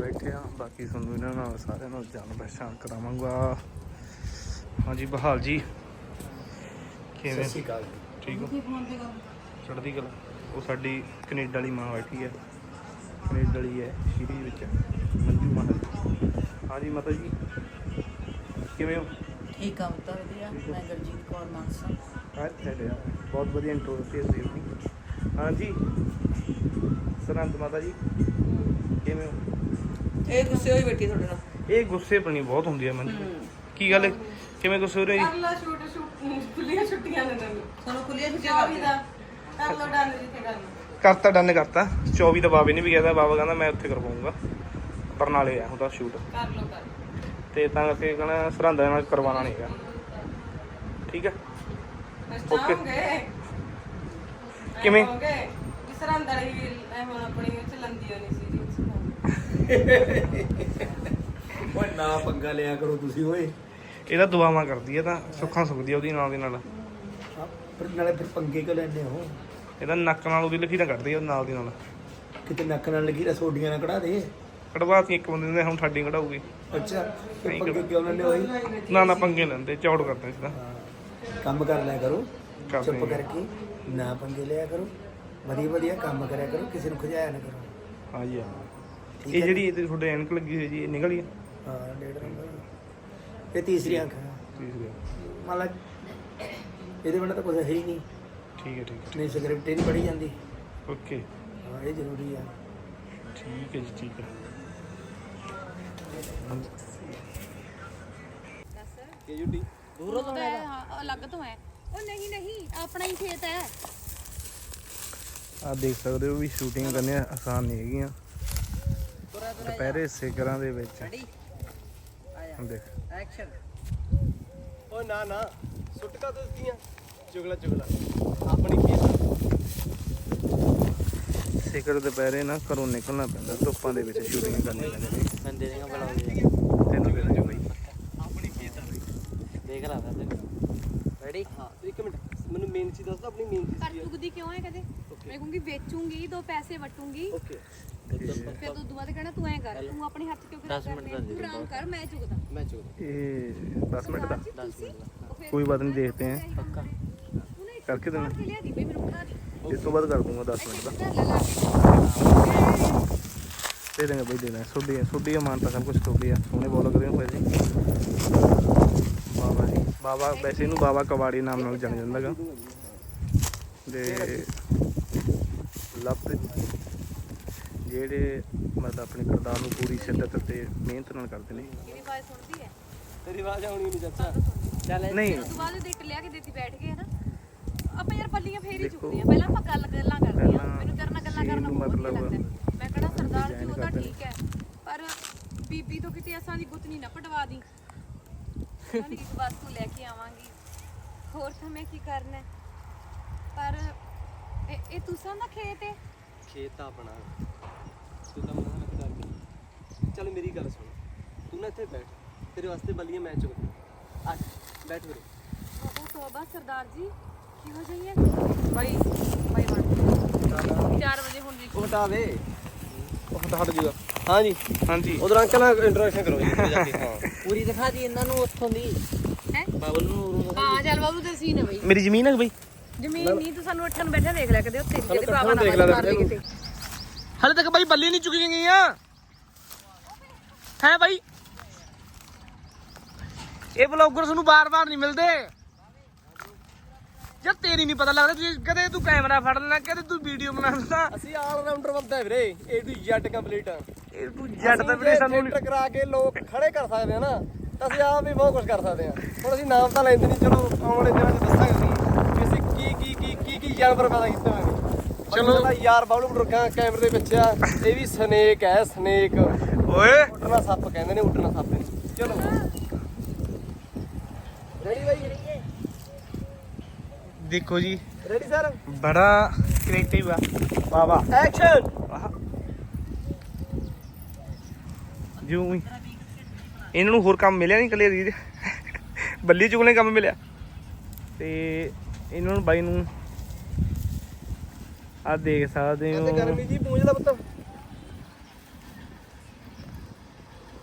ਬੈਠੇ ਆ ਬਾਕੀ ਤੁਹਾਨੂੰ ਇਹਨਾਂ ਨਾਲ ਸਾਰਿਆਂ ਨਾਲ ਜਾਣ ਪਛਾਣ ਕਰਾਵਾਂਗਾ। ਹਾਂਜੀ ਬਹਾਲ ਜੀ। ਕਿਵੇਂ? ਅਕਾਲ ਠੀਕ ਹੋ? ਚੜ੍ਹਦੀ ਕਲਾ। ਉਹ ਸਾਡੀ ਕੈਨੇਡਾ ਵਾਲੀ ਮਾਂ ਬੈਠੀ ਹੈ। ਕੈਨੇਡਾ ਵਾਲੀ ਹੈ ਸ਼੍ਰੀ ਵਿੱਚ। ਮੰਜੂ ਮਾਹਲ ਹਾਂਜੀ ਮਾਤਾ ਜੀ। ਕਿਵੇਂ ਹੋ? ਠੀਕ ਆ ਬਤਾ ਵਧੀਆ। ਮੈਂ ਗਰਜੀਤ ਕੌਰ ਮਾਨਸਾ। ਹਾਂ ਤੁਹਾਡੇ ਆ। ਬਹੁਤ ਵਧੀਆ ਇੰਟਰੋ ਦਿੱਤੀ ਤੁਸੀਂ ਆਪਣੀ ਹਾਂਜੀ। ਸਰੰਤ ਮਾਤਾ ਜੀ। ਕਿਵੇਂ ਹੋ? ਇਹ ਗੁੱਸੇ ਹੋਈ ਬੈਠੀ ਤੁਹਾਡੇ ਨਾਲ। ਇਹ ਗੁੱਸੇ ਪਣੀ ਬਹੁਤ ਹੁੰਦੀ ਹੈ ਮੈਨੂੰ। ਕੀ ਗੱਲ ਹੈ? ਕਿਵੇਂ ਗੁੱਸੇ ਹੋ ਰਹੇ ਜੀ? ਅਗਲਾ ਸ਼ੂਟ ਸ਼ੂਟ ਖੁੱਲੀਆਂ ਛੁੱਟੀਆਂ ਨੇ ਤੈਨੂੰ ਤੁਹਾਨੂੰ ਖੁੱਲੀਆਂ ਛੁੱਟੀਆਂ ਕਰਦੇ ਦਾ। ਕਰ ਲੋ ਡਨ ਜਿੱਥੇ ਕਰਨਾ ਕਰਤਾ ਡਨ ਕਰਤਾ। 24 ਦਾ ਬਾਬੇ ਨੇ ਵੀ ਕਿਹਾ ਬਾਬਾ ਕਹਿੰਦਾ ਮੈਂ ਉੱਥੇ ਕਰਵਾਉਂਗਾ। ਬਰਨਾਲੇ ਆ ਉਹਦਾ ਸ਼ੂਟ। ਕਰ ਲੋ ਕਰ ਤੇ ਤਾਂ ਕਰਕੇ ਕਹਿੰਦਾ ਸਰਹੰਦ ਨਾਲ ਕਰਵਾਉਣਾ ਨਹੀਂ ਹੈਗਾ। ਠੀਕ ਹੈ? ਪਛਤਾਉਂਗੇ ਕਿਵੇਂ? ਤਰ੍ਹਾਂ ਅੰਦਰ ਹੀ ਐ ਹੁਣ ਆਪਣੀ ਚਲੰਦੀ ਹੋਣੀ ਸੀ। ਓਏ ਨਾ ਪੰਗਾ ਲਿਆ ਕਰੋ ਤੁਸੀਂ ਓਏ। ਇਹਦਾ ਦੁਆਵਾਂ ਕਰਦੀ ਹੈ ਤਾਂ ਸੁੱਖਾਂ ਸੁਖਦੀ ਆ ਉਹਦੀ ਨਾਲ ਦੀ ਨਾਲ। ਆਹ, ਪਰ ਨਾਲੇ ਫਿਰ ਪੰਗੇ ਕਿਉਂ ਲੈਂਦੇ ਹੋ? ਇਹਦਾ ਨੱਕ ਨਾਲ ਉਹਦੀ ਲਖੀ ਤਾਂ ਕੱਢਦੀ ਆ ਨਾਲ ਦੀ ਨਾਲ। ਕਿਤੇ ਨੱਕ ਨਾਲ ਲੱਗੀ ਰਸੋਡੀਆਂ ਨਾ ਕਢਾ ਦੇ। ਕਢਵਾਤੀ ਇੱਕ ਬੰਦੇ ਨੇ ਹੁਣ ਸਾਡੀ ਕਢਾਊਗੀ। ਅੱਛਾ ਫਿਰ ਪੰਗੇ ਕਿਉਂ ਨਾ ਨਾ ਪੰਗੇ ਲੈਂਦੇ ਚੌੜ ਕਰਦੇ ਤਾਂ ਕੰਮ ਕਰ ਲਿਆ ਕਰੋ ਕਰਦੇ ਚੁੱਪ। ਕਰਕੇ ਨਾ ਪੰਗੇ ਲਿਆ ਕਰੋ। ਵਧੀਆ ਵਧੀਆ ਕੰਮ ਕਰਿਆ ਕਰੋ ਕਿਸੇ ਨੂੰ ਖਜਾਇਆ ਨਾ ਕਰੋ। ਹਾਂਜੀ ਹਾਂ ਇਹ ਹੈ ਜਿਹੜੀ ਇਹਦੇ ਤੁਹਾਡੇ ਐਨਕ ਲੱਗੀ ਹੋਈ ਜੀ ਇਹ ਨਿਕਲ ਗਈ? ਹਾਂ ਡੇਢ ਨੰਬਰ ਇਹ ਤੀਸਰੀ ਅੱਖ ਹੈ। ਤੀਸਰੀ ਮੰਨ ਲਾ ਇਹਦੇ ਬਿਨਾਂ ਤਾਂ ਕੁਝ ਹੈ ਹੀ ਨਹੀਂ। ਠੀਕ ਹੈ ਠੀਕ ਨਹੀਂ ਸਕ੍ਰਿਪਟ ਹੀ ਨਹੀਂ ਪੜੀ ਜਾਂਦੀ। ਓਕੇ। ਹਾਂ ਇਹ ਜ਼ਰੂਰੀ ਆ। ਠੀਕ ਹੈ ਜੀ ਠੀਕ ਹੈ। ਕੀ ਜੁੱਟੀ ਦੂਰੋਂ ਤੋਂ ਹੈ ਹਾਂ, ਅਲੱਗ ਤੋਂ ਹੈ। ਉਹ ਨਹੀਂ ਨਹੀਂ ਆਪਣਾ ਹੀ ਖੇਤ ਹੈ। ਆ ਦੇਖ ਸਕਦੇ ਹੋ ਵੀ ਸ਼ੂਟਿੰਗ ਕਰਨੀ ਆਸਾਨ ਨਹੀਂ ਹੈਗੀਆਂ। ਦੁਪਹਿਰੇ ਸਿਕਰਾਂ ਦੇ ਵਿੱਚ। ਰੈਡੀ ਆਇਆ। ਦੇਖ। ਐਕਸ਼ਨ ਓ ਨਾ ਨਾ। ਸੁੱਟਕਾ ਦੱਸਦੀਆਂ ਚੁਗਲਾ ਚੁਗਲਾ। ਆਪਣੀ ਖੇਤ ਸਿਕਰ ਦੁਪਹਿਰੇ ਨਾ ਘਰੋਂ ਨਿਕਲਣਾ ਪੈਂਦਾ ਧੁੱਪਾਂ ਦੇ ਵਿੱਚ ਸ਼ੂਟਿੰਗ ਕਰਨੀ ਪੈਂਦੀ। ਹੈ ਬੰਦੇ ਨੇ ਬੁਲਾਉਂਦੇ ਤੈਨੂੰ ਕਿਹਦਾ ਜੋ ਬਈ। ਆਪਣੀ ਆ। ਦੇਖ ਲਾ ਰੈਡੀ ਹਾਂ। ਇੱਕ ਮਿੰਟ। ਮੈਨੂੰ ਮੇਨ ਚੀਜ਼ ਦੱਸ ਦੋ ਆਪਣੀ ਮੇਨ ਚੀਜ਼ ਕੀ ਹੈ ਕਿਉਂ ਹੈ ਕਦੇ? ਮੈਂ ਕਹੂੰਗੀ ਵੇਚੂੰਗੀ ਦੋ ਪੈਸੇ ਵਟੂੰਗੀ। ਓਕੇ ਫਿਰ ਤੂੰ ਦੁਆ ਤੇ ਕਹਿਣਾ ਤੂੰ ਐ ਕਰ ਤੂੰ ਆਪਣੇ ਹੱਥ ਕਿਉਂ ਕਰ ਤੂੰ ਆਰਾਮ ਕਰ ਮੈਂ ਚੁਗਦਾ ਮੈਂ ਚੁਗਲਾ ਇਹ 10 ਮਿੰਟ ਦਾ। ਸਰਦਾਰ ਜੀ, ਤੁਸੀਂ? ਉਹ ਫਿਰ ਕੋਈ ਬਾਤ ਨਹੀਂ ਦੇਖਦੇ हैं ਦੇਣਾ। ਮੈਨੂੰ ਬਣਾ ਦੀ। ਇਸ ਤੋਂ ਬਾਅਦ ਕਰ ਦੂੰਗਾ 10 ਮਿੰਟ ਦਾ। ਦੇ ਦੇਂਗੇ ਬਈ ਦੇ ਦੇਣਾ। ਛੋਡੀ ਹੈ ਛੋਡੀ ਮਾਨਤਾ ਸਭ ਕੁਝ ਛੋਡੀ ਆ। ਸੋਹਣੇ ਬੋਲ ਕਰਿਓ ਭਾਈ ਜੀ। ਬਾਬਾ ਜੀ। ਬਾਬਾ ਵੈਸੇ ਇਹਨੂੰ ਬਾਬਾ ਕਵਾੜੀ ਨਾਮ ਨਾਲ ਜਾਣਿਆ ਜਾਂਦਾ ਗਾ। ਦੇ ਲਵਪ੍ਰੀਤ ਜਿਹੜੇ ਮਤਲਬ ਆਪਣੇ ਕਿਰਦਾਰ ਨੂੰ ਪੂਰੀ ਸ਼ਿੱਦਤ ਤੇ ਮਿਹਨਤ ਨਾਲ ਕਰਦੇ ਨੇ। ਮੇਰੀ ਆਵਾਜ਼ ਸੁਣਦੀ ਹੈ? ਤੇਰੀ ਆਵਾਜ਼ ਆਉਣੀ ਨਹੀਂ ਚਾਚਾ। ਚੱਲ ਨਹੀਂ। ਉਸ ਤੋਂ ਬਾਅਦ ਦੇਖ ਲਿਆ ਕੇ ਦਿੱਤੀ ਬੈਠ ਗਏ ਨਾ ਆਪਾਂ ਯਾਰ ਪੱਲੀਆਂ ਫੇਰ ਹੀ ਦੇਖੋ, ਚੁੱਕਦੀਆਂ ਪਹਿਲਾਂ ਆਪਾਂ ਗੱਲ ਗੱਲਾਂ ਕਰਦੀਆਂ ਪਹਿਲਾਂ ਮੈਨੂੰ ਤੇਰੇ ਨਾਲ ਗੱਲਾਂ ਕਰਨਾ ਨੂੰ ਬਹੁਤ ਵਧੀਆ ਮਤਲਬ ਲੱਗਦਾ ਮੈਂ ਕਹਣਾ ਸਰਦਾਰ ਜੀ ਉਹ ਤਾਂ ਕਰਦੇ। ਠੀਕ ਹੈ। ਪਰ ਬੀਬੀ ਤੋਂ ਕਿਤੇ ਅਸਾਂ ਦੀ ਗੁੱਤਨੀ ਨਾ ਪਟਵਾ ਦੀ। ਉਹਨਾਂ ਇੱਕ ਵਸਤੂ ਲੈ ਕੇ ਆਵਾਂਗੀ। ਹੋਰ ਤਾਂ ਮੈਂ ਕੀ ਕਰਨਾ ਹੈ? ਪਰ ਇਹ ਇਹ ਤੁਸਾਂ ਦਾ ਖੇਤ ਹੈ? ਖੇਤ ਆ ਆਪਣਾ ਤੂੰ ਤਾਂ ਮਨਾ ਕਰ। ਕੇ ਚੱਲ ਮੇਰੀ ਗੱਲ ਸੁਣ। ਤੂੰ ਨਾ ਇੱਥੇ ਬੈਠ। ਤੇਰੇ ਵਾਸਤੇ ਬੱਲੀਆਂ ਮੈਂ ਚੁਗਦਾ ਆ ਬੈਠ ਵੀਰੇ। ਉਹ ਤੋਬਾ ਸਰਦਾਰ ਜੀ ਕੀ ਹੋ? ਜਾਈਏ ਬਾਈ ਬਾਈ ਬਣ। 4 ਵਜੇ ਹੁਣ ਜੀ। ਉਹ ਹਟਾ ਦੇ। ਉਹ ਤਾਂ ਹਟ ਜੂਗਾ। ਹਾਂਜੀ ਹਾਂਜੀ। ਉਧਰ ਅੰਕਲ ਨਾਲ ਇੰਟਰੋਡਕਸ਼ਨ ਕਰੋ ਜੀ। ਜਾ ਕੇ ਹਾਂ। ਪੂਰੀ ਦਿਖਾ ਦੀ ਇਹਨਾਂ ਨੂੰ ਉੱਥੋਂ ਦੀ। ਹੈ? ਬਾਬਲ ਨੂੰ ਹਾਂ ਚੱਲ ਬਾਬੂ ਤੇ ਸੀਨ ਹੈ ਬਈ। ਮੇਰੀ ਜ਼ਮੀਨ ਹੈ ਬਈ? ਜ਼ਮੀਨ ਨਹੀਂ ਤੂੰ ਸਾਨੂੰ ਅੱਠਾਂ ਨੂੰ ਬੈਠਾ ਦੇਖ ਲਿਆ ਕਦੇ ਉੱਥੇ ਸਾਨੂੰ ਕਿਤੇ ਇਕੱਠਿਆਂ ਬਾਬਾ ਨੂੰ ਦੇਖ ਨਾਲ ਲਿਆ ਮਾਰ ਦੇ ਕਦੇ ਕਿਤੇ। ਹਲੇ ਤੱਕ ਬਾਈ ਬੱਲੀ ਨਹੀਂ ਚੁੱਕੀ ਗਈਆਂ ਹੈ ਬਾਈ? ਇਹ ਬਲੌਗਰ ਤੁਹਾਨੂੰ ਬਾਰ-ਬਾਰ ਨਹੀਂ ਮਿਲਦੇ। ਜਦ ਤੇਰੀ ਨਹੀਂ ਪਤਾ ਲੱਗਦਾ ਤੂੰ ਕਦੇ ਤੂੰ ਕੈਮਰਾ ਫੜ ਲੈਣਾ ਕਦੇ ਤੂੰ ਵੀਡੀਓ ਬਣਾ ਲੈਣਾ। ਅਸੀਂ ਆਲ ਰਾਉਂਡਰ ਬੰਦਾ ਹੈ ਵੀਰੇ ਏ ਟੂ ਜ਼ੈਡ ਕੰਪਲੀਟ ਇਹ ਤੂੰ ਜੱਟ ਦਾ ਵੀਰੇ ਸਾਨੂੰ ਥੀਏਟਰ ਕਰਾ ਕੇ ਲੋਕ ਖੜੇ ਕਰ ਸਕਦੇ ਆ ਨਾ ਤਾਂ ਅਸੀਂ ਆਪ ਵੀ ਬਹੁਤ ਕੁਝ ਕਰ ਸਕਦੇ ਆ। ਹੁਣ ਅਸੀਂ ਨਾਮ ਤਾਂ ਲੈਂਦੇ ਨਹੀਂ ਚਲੋ ਆਉਣ ਵਾਲੇ ਦਿਨਾਂ 'ਚ ਦੱਸਾਂਗੇ ਕੀ ਜਾਨਵਰ ਪੈਦਾ ਕੀਤੇ ਨੇ? ਚਲੋ। ਯਾਰ ਬਾਬਲੂ ਬਟਰਕਾ ਕੈਮਰੇ ਦੇ ਵਿੱਚ ਆ। ਇਹ ਵੀ ਸਨੇਕ ਹੈ ਸਨੇਕ ਓਏ। ਉੱਡਣਾ ਸੱਪ ਕਹਿੰਦੇ ਨੇ ਉੱਡਣਾ ਸੱਪ ਨੇ। ਚਲੋ। ਰੈਡੀ ਬਾਈ? ਦੇਖੋ ਜੀ। ਰੈਡੀ ਸਰ ਬੜਾ ਕ੍ਰੀਏਟਿਵ ਆ। ਵਾਵਾ ਐਕਸ਼ਨ ਜਿਉਂ ਹੀ ਇਹਨਾਂ ਨੂੰ ਹੋਰ ਕੰਮ ਮਿਲਿਆ ਨਹੀਂ ਕੱਲੇ ਦੀ। ਬੱਲੀ ਚੁਗਲੇ ਕੰਮ ਮਿਲਿਆ। ਤੇ ਇਹਨਾਂ ਨੂੰ ਬਾਈ ਨੂੰ ਆ ਦੇਖ ਸਕਦੇ ਹੋ। ਗਰਮੀ ਜੀ ਪੂੰਝ ਦਾ ਪੁੱਤ।